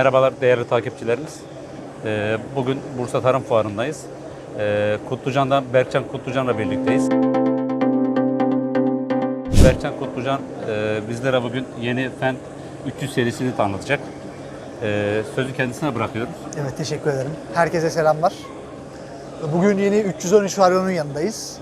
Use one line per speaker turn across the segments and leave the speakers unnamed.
Merhabalar değerli takipçilerimiz. Ee, Bugün Bursa Tarım Fuarı'ndayız. Ee, Kutlucan'dan Berkcan Kutlucan'la birlikteyiz. Berkcan Kutlucan e, bizlere bugün yeni Fendt 300 serisini tanıtacak. Ee, Sözü kendisine bırakıyoruz.
Evet teşekkür ederim. Herkese selamlar. Bugün yeni 313 Vario'nun yanındayız.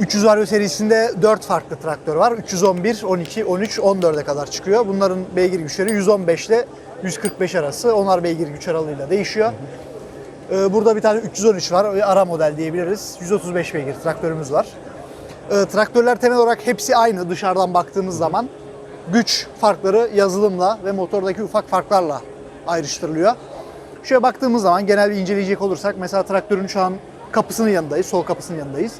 300 Vario serisinde 4 farklı traktör var. 311, 12, 13, 14'e kadar çıkıyor. Bunların beygir güçleri 115 ile 145 arası. Onlar beygir güç aralığıyla değişiyor. Ee, Burada bir tane 313 var. Ara model diyebiliriz. 135 beygir traktörümüz var. Ee, Traktörler temel olarak hepsi aynı dışarıdan baktığımız zaman. Güç farkları yazılımla ve motordaki ufak farklarla ayrıştırılıyor. Şöyle baktığımız zaman genel bir inceleyecek olursak mesela traktörün şu an kapısının yanındayız, sol kapısının yanındayız.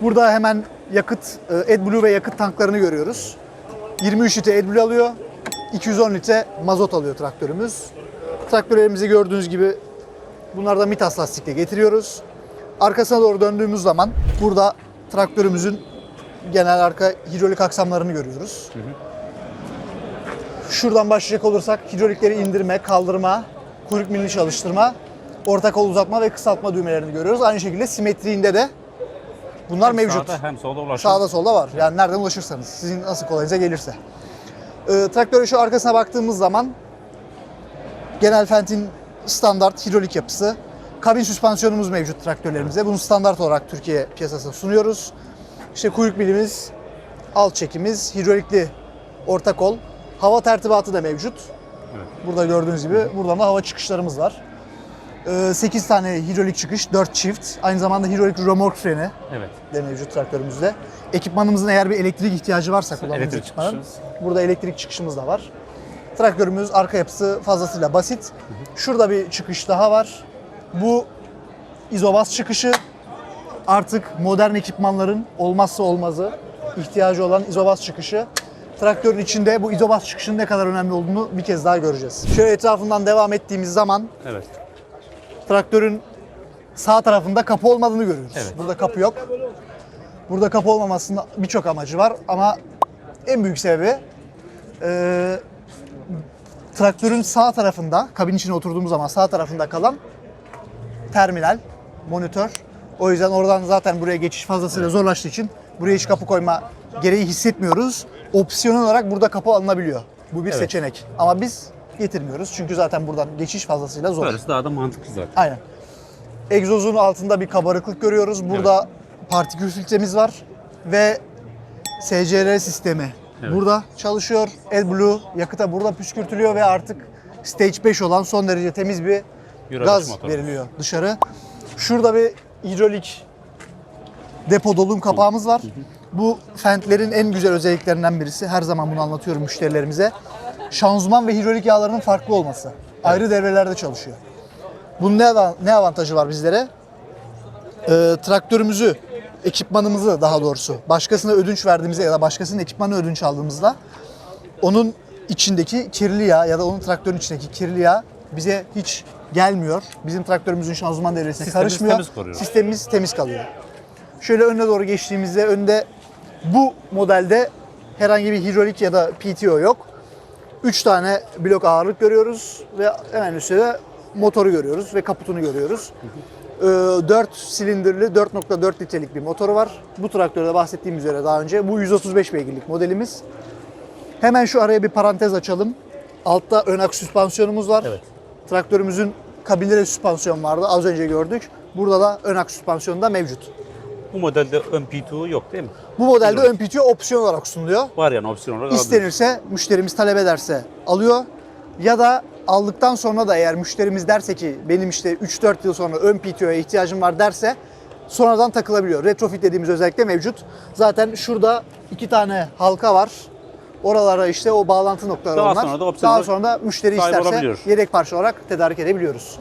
Burada hemen yakıt, e, AdBlue ve yakıt tanklarını görüyoruz. 23 litre AdBlue alıyor, 210 litre mazot alıyor traktörümüz. Traktörlerimizi gördüğünüz gibi bunlarda Mitas lastikle getiriyoruz. Arkasına doğru döndüğümüz zaman burada traktörümüzün genel arka hidrolik aksamlarını görüyoruz. Şuradan başlayacak olursak hidrolikleri indirme, kaldırma, kuyruk milini çalıştırma, orta kol uzatma ve kısaltma düğmelerini görüyoruz. Aynı şekilde simetriğinde de bunlar
Hem
mevcut.
Sağda hem solda ulaşım.
Sağda solda var. Yani nereden ulaşırsanız, sizin nasıl kolayınıza gelirse. Ee, traktörün şu arkasına baktığımız zaman genel Fendt'in standart hidrolik yapısı. Kabin süspansiyonumuz mevcut traktörlerimizde. Bunu standart olarak Türkiye piyasasına sunuyoruz. İşte kuyruk milimiz, alt çekimiz, hidrolikli orta kol, hava tertibatı da mevcut.
Evet.
Burada gördüğünüz gibi buradan da hava çıkışlarımız var. 8 tane hidrolik çıkış, 4 çift. Aynı zamanda hidrolik römork freni
Evet.
de mevcut traktörümüzde. Ekipmanımızın eğer bir elektrik ihtiyacı varsa kullandığımız ekipmanın burada elektrik çıkışımız da var. Traktörümüz arka yapısı fazlasıyla basit. Şurada bir çıkış daha var. Bu izobas çıkışı. Artık modern ekipmanların olmazsa olmazı ihtiyacı olan izobas çıkışı. Traktörün içinde bu izobas çıkışının ne kadar önemli olduğunu bir kez daha göreceğiz. Şöyle etrafından devam ettiğimiz zaman
Evet.
Traktörün sağ tarafında kapı olmadığını görüyoruz.
Evet.
Burada kapı yok. Burada kapı olmamasının birçok amacı var ama en büyük sebebi e, traktörün sağ tarafında, kabin içine oturduğumuz zaman sağ tarafında kalan terminal, monitör. O yüzden oradan zaten buraya geçiş fazlasıyla zorlaştığı için buraya hiç kapı koyma gereği hissetmiyoruz. Opsiyonel olarak burada kapı alınabiliyor. Bu bir
Evet.
seçenek. Ama biz getirmiyoruz çünkü zaten buradan geçiş fazlasıyla zor.
Böylesi daha da mantıklı zaten.
Aynen. Egzozun altında bir kabarıklık görüyoruz. Burada partikül filtremiz var ve SCR sistemi
Evet.
burada çalışıyor. AdBlue yakıta burada püskürtülüyor ve artık Stage 5 olan son derece temiz bir
Euro
gaz
motoru.
veriliyor dışarı. Şurada bir hidrolik depo dolum kapağımız var. Bu Fendt'lerin en güzel özelliklerinden birisi. Her zaman bunu anlatıyorum müşterilerimize. Şanzıman ve hidrolik yağlarının farklı olması. Ayrı devrelerde çalışıyor. Bunun ne, ne avantajı var bizlere? Ee, traktörümüzü, ekipmanımızı daha doğrusu başkasına ödünç verdiğimizde ya da başkasının ekipmanı ödünç aldığımızda onun içindeki kirli yağ ya da onun traktörün içindeki kirli yağ bize hiç gelmiyor. Bizim traktörümüzün şanzıman devresine
Sistemimiz
karışmıyor.
temiz koruyor.
Sistemimiz temiz kalıyor. Şöyle önüne doğru geçtiğimizde önde bu modelde herhangi bir hidrolik ya da PTO yok. 3 tane blok ağırlık görüyoruz ve hemen üstte de motoru görüyoruz ve kaputunu görüyoruz. 4 silindirli 4.4 litrelik bir motoru var. Bu traktörde bahsettiğim üzere daha önce bu 135 beygirlik modelimiz. Hemen şu araya bir parantez açalım. Altta ön aks süspansiyonumuz var.
Evet.
Traktörümüzün kabinleri süspansiyon vardı. Az önce gördük. Burada da ön aks süspansiyonu da mevcut.
Bu modelde ön P2 yok değil mi?
Bu modelde ön PTO opsiyon olarak sunuluyor.
Var yani opsiyon olarak alabilir.
İstenirse, müşterimiz talep ederse alıyor. Ya da aldıktan sonra da eğer müşterimiz derse ki benim işte 3-4 yıl sonra ön PTO'ya ihtiyacım var derse sonradan takılabiliyor. Retrofit dediğimiz özellikle mevcut. Zaten şurada iki tane halka var. Oralara işte o bağlantı noktaları
Daha
onlar.
sonra da
Daha sonra da müşteri isterse yedek parça olarak tedarik edebiliyoruz.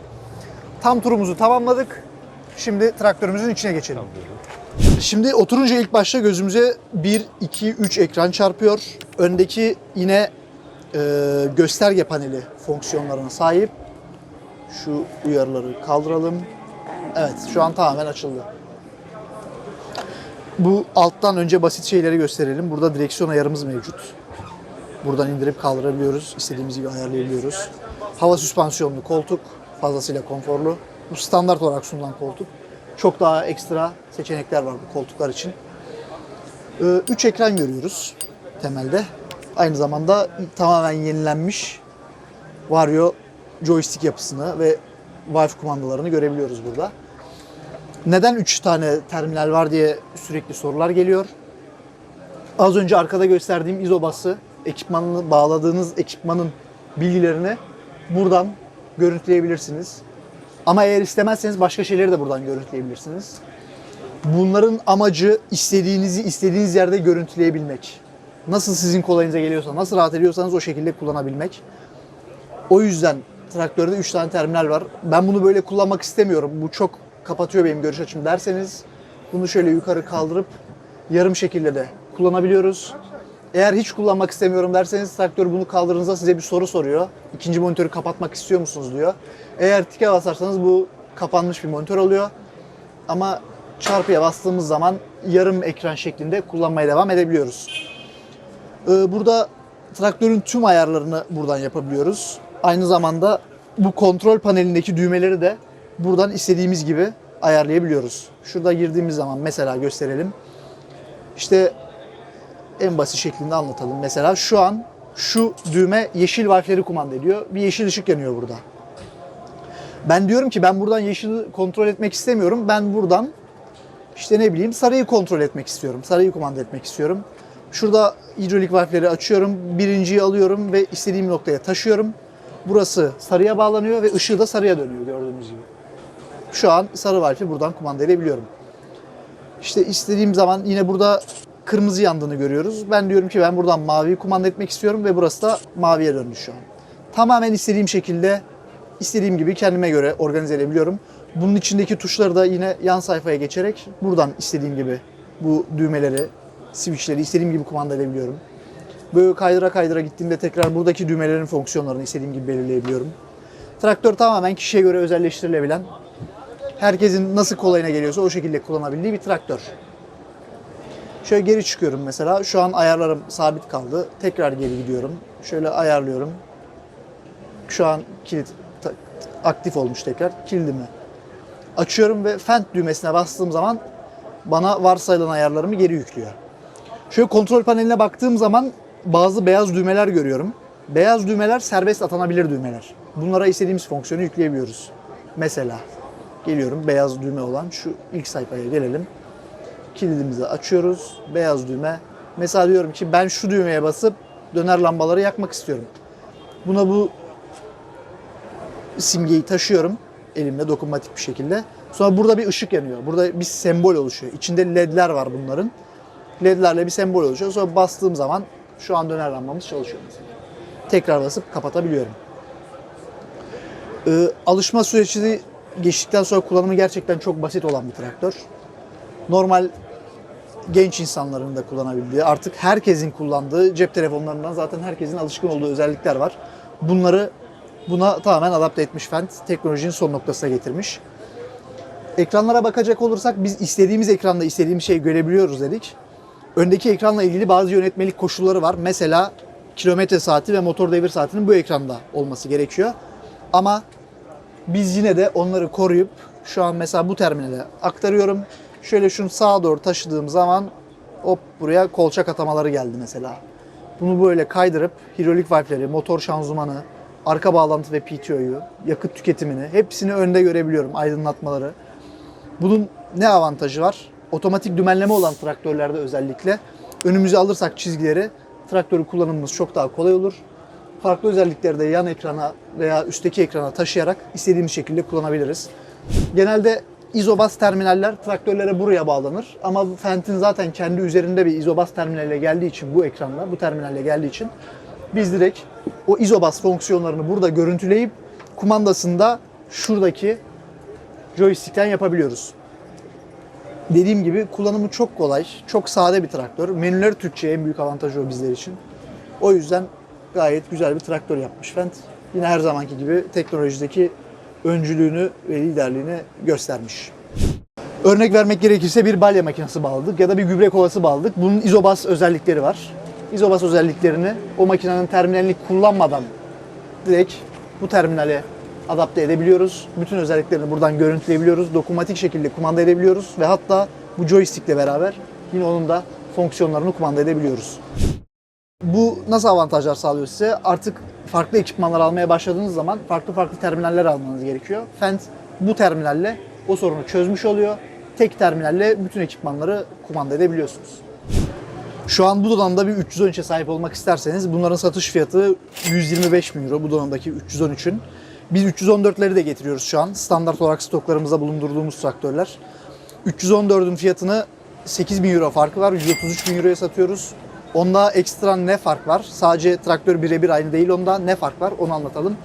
Tam turumuzu tamamladık. Şimdi traktörümüzün içine geçelim. Şimdi oturunca ilk başta gözümüze 1, 2, 3 ekran çarpıyor. Öndeki yine e, gösterge paneli fonksiyonlarına sahip. Şu uyarıları kaldıralım. Evet şu an tamamen açıldı. Bu alttan önce basit şeyleri gösterelim. Burada direksiyon ayarımız mevcut. Buradan indirip kaldırabiliyoruz. İstediğimiz gibi ayarlayabiliyoruz. Hava süspansiyonlu koltuk, fazlasıyla konforlu. Bu standart olarak sunulan koltuk. Çok daha ekstra seçenekler var bu koltuklar için. 3 ekran görüyoruz temelde. Aynı zamanda tamamen yenilenmiş Vario joystick yapısını ve Wi-Fi kumandalarını görebiliyoruz burada. Neden 3 tane terminal var diye sürekli sorular geliyor. Az önce arkada gösterdiğim izobası, ekipmanını bağladığınız ekipmanın bilgilerini buradan görüntüleyebilirsiniz. Ama eğer istemezseniz başka şeyleri de buradan görüntüleyebilirsiniz. Bunların amacı istediğinizi istediğiniz yerde görüntüleyebilmek. Nasıl sizin kolayınıza geliyorsa, nasıl rahat ediyorsanız o şekilde kullanabilmek. O yüzden traktörde 3 tane terminal var. Ben bunu böyle kullanmak istemiyorum. Bu çok kapatıyor benim görüş açımı derseniz bunu şöyle yukarı kaldırıp yarım şekilde de kullanabiliyoruz. Eğer hiç kullanmak istemiyorum derseniz traktör bunu kaldırdığınızda size bir soru soruyor. İkinci monitörü kapatmak istiyor musunuz diyor. Eğer tike basarsanız bu kapanmış bir monitör oluyor. Ama çarpıya bastığımız zaman yarım ekran şeklinde kullanmaya devam edebiliyoruz. Ee, Burada traktörün tüm ayarlarını buradan yapabiliyoruz. Aynı zamanda bu kontrol panelindeki düğmeleri de buradan istediğimiz gibi ayarlayabiliyoruz. Şurada girdiğimiz zaman mesela gösterelim. İşte en basit şeklinde anlatalım. Mesela şu an şu düğme yeşil valfleri kumanda ediyor. Bir yeşil ışık yanıyor burada. Ben diyorum ki ben buradan yeşili kontrol etmek istemiyorum. Ben buradan işte ne bileyim sarıyı kontrol etmek istiyorum. Sarıyı kumanda etmek istiyorum. Şurada hidrolik valfleri açıyorum. Birinciyi alıyorum ve istediğim noktaya taşıyorum. Burası sarıya bağlanıyor ve ışığı da sarıya dönüyor gördüğünüz gibi. Şu an sarı valfi buradan kumanda edebiliyorum. İşte istediğim zaman yine burada kırmızı yandığını görüyoruz. Ben diyorum ki ben buradan maviyi kumanda etmek istiyorum ve burası da maviye döndü şu an. Tamamen istediğim şekilde, istediğim gibi kendime göre organize edebiliyorum. Bunun içindeki tuşları da yine yan sayfaya geçerek buradan istediğim gibi bu düğmeleri, switchleri istediğim gibi kumanda edebiliyorum. Böyle kaydıra kaydıra gittiğimde tekrar buradaki düğmelerin fonksiyonlarını istediğim gibi belirleyebiliyorum. Traktör tamamen kişiye göre özelleştirilebilen, herkesin nasıl kolayına geliyorsa o şekilde kullanabildiği bir traktör. Şöyle geri çıkıyorum mesela. Şu an ayarlarım sabit kaldı. Tekrar geri gidiyorum. Şöyle ayarlıyorum. Şu an kilit aktif olmuş tekrar. Kilidimi açıyorum ve fent düğmesine bastığım zaman bana varsayılan ayarlarımı geri yüklüyor. Şöyle kontrol paneline baktığım zaman bazı beyaz düğmeler görüyorum. Beyaz düğmeler serbest atanabilir düğmeler. Bunlara istediğimiz fonksiyonu yükleyebiliyoruz. Mesela geliyorum beyaz düğme olan şu ilk sayfaya gelelim. Kilidimizi açıyoruz. Beyaz düğme. Mesela diyorum ki ben şu düğmeye basıp döner lambaları yakmak istiyorum. Buna bu simgeyi taşıyorum elimle dokunmatik bir şekilde. Sonra burada bir ışık yanıyor. Burada bir sembol oluşuyor. İçinde ledler var bunların. Ledlerle bir sembol oluşuyor. Sonra bastığım zaman şu an döner lambamız çalışıyor. Tekrar basıp kapatabiliyorum. Ee, alışma süreci geçtikten sonra kullanımı gerçekten çok basit olan bir traktör. Normal genç insanların da kullanabildiği, artık herkesin kullandığı cep telefonlarından zaten herkesin alışkın olduğu özellikler var. Bunları buna tamamen adapte etmiş Fendt. Teknolojinin son noktasına getirmiş. Ekranlara bakacak olursak biz istediğimiz ekranda istediğimiz şeyi görebiliyoruz dedik. Öndeki ekranla ilgili bazı yönetmelik koşulları var. Mesela kilometre saati ve motor devir saatinin bu ekranda olması gerekiyor. Ama biz yine de onları koruyup şu an mesela bu terminale aktarıyorum. Şöyle şunu sağa doğru taşıdığım zaman hop buraya kolçak atamaları geldi mesela. Bunu böyle kaydırıp hidrolik valfleri, motor şanzımanı, arka bağlantı ve PTO'yu, yakıt tüketimini hepsini önde görebiliyorum aydınlatmaları. Bunun ne avantajı var? Otomatik dümenleme olan traktörlerde özellikle önümüze alırsak çizgileri traktörü kullanımımız çok daha kolay olur. Farklı özellikleri de yan ekrana veya üstteki ekrana taşıyarak istediğimiz şekilde kullanabiliriz. Genelde izobas terminaller traktörlere buraya bağlanır. Ama Fendt'in zaten kendi üzerinde bir izobas terminalle geldiği için bu ekranda, bu terminalle geldiği için biz direkt o izobas fonksiyonlarını burada görüntüleyip kumandasında şuradaki joystick'ten yapabiliyoruz. Dediğim gibi kullanımı çok kolay, çok sade bir traktör. Menüleri Türkçe en büyük avantajı o bizler için. O yüzden gayet güzel bir traktör yapmış Fendt. Yine her zamanki gibi teknolojideki öncülüğünü ve liderliğini göstermiş. Örnek vermek gerekirse bir balya makinesi bağladık ya da bir gübre kovası bağladık. Bunun izobas özellikleri var. İzobas özelliklerini o makinenin terminalini kullanmadan direkt bu terminale adapte edebiliyoruz. Bütün özelliklerini buradan görüntüleyebiliyoruz. Dokunmatik şekilde kumanda edebiliyoruz ve hatta bu joystick ile beraber yine onun da fonksiyonlarını kumanda edebiliyoruz. Bu nasıl avantajlar sağlıyor size? Artık farklı ekipmanlar almaya başladığınız zaman farklı farklı terminaller almanız gerekiyor. Fendt bu terminalle o sorunu çözmüş oluyor. Tek terminalle bütün ekipmanları kumanda edebiliyorsunuz. Şu an bu donanımda bir 313'e sahip olmak isterseniz bunların satış fiyatı 125 bin euro bu donanımdaki 313'ün. Biz 314'leri de getiriyoruz şu an. Standart olarak stoklarımızda bulundurduğumuz traktörler. 314'ün fiyatını 8 bin euro farkı var. 133 bin euroya satıyoruz. Onda ekstra ne fark var? Sadece traktör birebir aynı değil onda. Ne fark var? Onu anlatalım.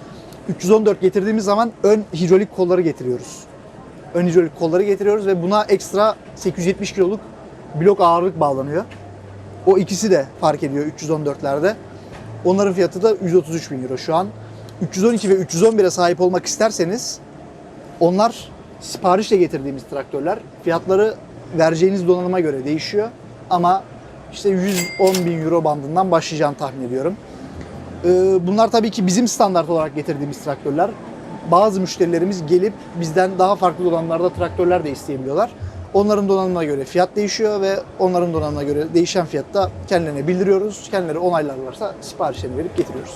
314 getirdiğimiz zaman ön hidrolik kolları getiriyoruz. Ön hidrolik kolları getiriyoruz ve buna ekstra 870 kiloluk blok ağırlık bağlanıyor. O ikisi de fark ediyor 314'lerde. Onların fiyatı da 133 bin euro şu an. 312 ve 311'e sahip olmak isterseniz onlar siparişle getirdiğimiz traktörler. Fiyatları vereceğiniz donanıma göre değişiyor. Ama işte 110 bin euro bandından başlayacağını tahmin ediyorum. Ee, Bunlar tabii ki bizim standart olarak getirdiğimiz traktörler. Bazı müşterilerimiz gelip bizden daha farklı donanımlarda traktörler de isteyebiliyorlar. Onların donanımına göre fiyat değişiyor ve onların donanımına göre değişen fiyatta kendilerine bildiriyoruz. Kendileri onaylarlarsa siparişlerini verip getiriyoruz.